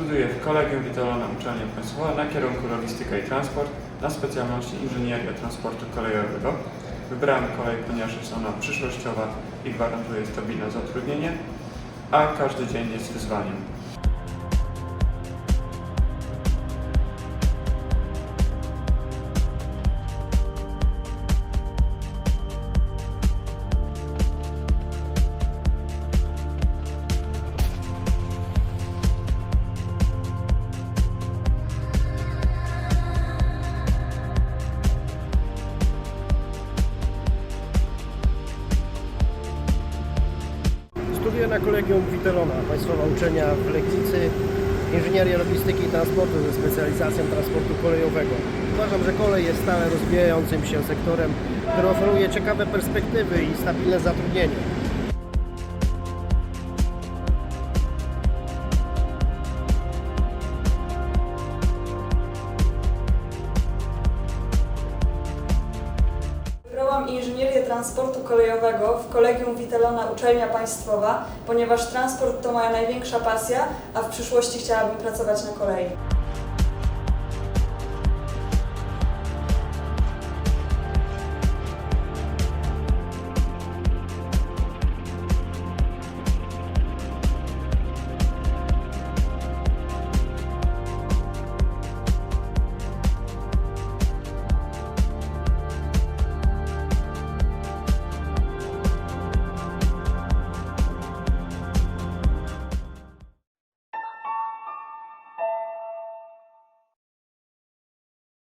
Studiuję w Kolegium Witolona Uczelnia Państwowa na kierunku Logistyka i Transport na specjalności Inżynieria Transportu Kolejowego. Wybrałem kolej, ponieważ jest ona przyszłościowa i gwarantuje stabilne zatrudnienie, a każdy dzień jest wyzwaniem. Na Kolegium Witelona, Państwowa Uczelnia w Legnicy, Inżynieria Logistyki i Transportu ze specjalizacją transportu kolejowego. Uważam, że kolej jest stale rozwijającym się sektorem, który oferuje ciekawe perspektywy i stabilne zatrudnienie. Wybrałam inżynierię transportu kolejowego w Kolegium Witelona Uczelnia Państwowa, ponieważ transport to moja największa pasja, a w przyszłości chciałabym pracować na kolei.